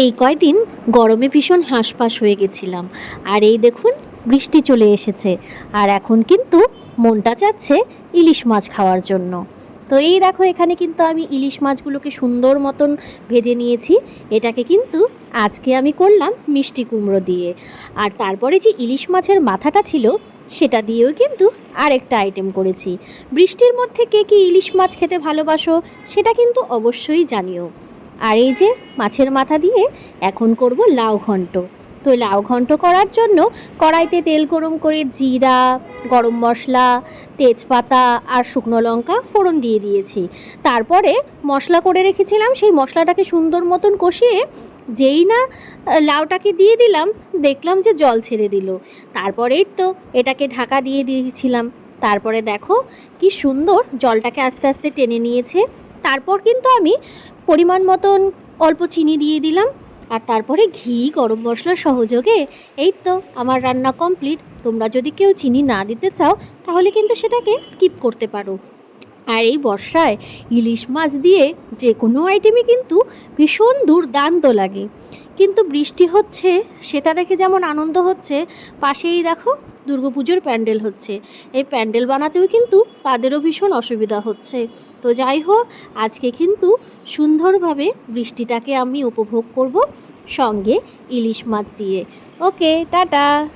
এই কয়দিন গরমে ভীষণ হাঁসফাঁস হয়ে গেছিলাম। আর এই দেখুন, বৃষ্টি চলে এসেছে। আর এখন কিন্তু মনটা চাচ্ছে ইলিশ মাছ খাওয়ার জন্য। তো এই দেখো, এখানে কিন্তু আমি ইলিশ মাছগুলোকে সুন্দর মতন ভেজে নিয়েছি। এটাকে কিন্তু আজকে আমি করলাম মিষ্টি কুমড়ো দিয়ে। আর তারপরে যে ইলিশ মাছের মাথাটা ছিল, সেটা দিয়েও কিন্তু আরেকটা আইটেম করেছি। বৃষ্টির মধ্যে কে কি ইলিশ মাছ খেতে ভালোবাসো, সেটা কিন্তু অবশ্যই জানিও। আর এই যে মাছের মাথা দিয়ে এখন করব লাউ ঘন্ট। তো লাউ ঘন্ট করার জন্য কড়াইতে তেল গরম করে জিরা, গরম মশলা, তেজপাতা আর শুকনো লঙ্কা ফোড়ন দিয়ে দিয়েছি। তারপরে মশলা করে রেখেছিলাম, সেই মশলাটাকে সুন্দর মতন কষিয়ে যেই না লাউটাকে দিয়ে দিলাম, দেখলাম যে জল ছেড়ে দিল। তারপরেই তো এটাকে ঢাকা দিয়ে দিয়েছিলাম। তারপরে দেখো কি সুন্দর জলটাকে আস্তে আস্তে টেনে নিয়েছে। তারপর কিন্তু আমি পরিমাণ মতন অল্প চিনি দিয়ে দিলাম। আর তারপরে ঘি, গরম মশলা সহযোগে এই তো আমার রান্না কমপ্লিট তোমরা যদি কেউ চিনি না দিতে চাও, তাহলে কিন্তু সেটাকে স্কিপ করতে পারো। আর এই বর্ষায় ইলিশ মাছ দিয়ে যে কোনো আইটেমই কিন্তু ভীষণ দুর্দান্ত লাগে। কিন্তু বৃষ্টি হচ্ছে, সেটা দেখে যেমন আনন্দ হচ্ছে, পাশেই দেখো দুর্গাপুজোর প্যান্ডেল হচ্ছে। এই প্যান্ডেল বানাতেও কিন্তু তাদেরও ভীষণ অসুবিধা হচ্ছে। তো যাই হোক, আজকে কিন্তু সুন্দরভাবে বৃষ্টিটাকে আমি উপভোগ করব সঙ্গে ইলিশ মাছ দিয়ে। Okay, tata!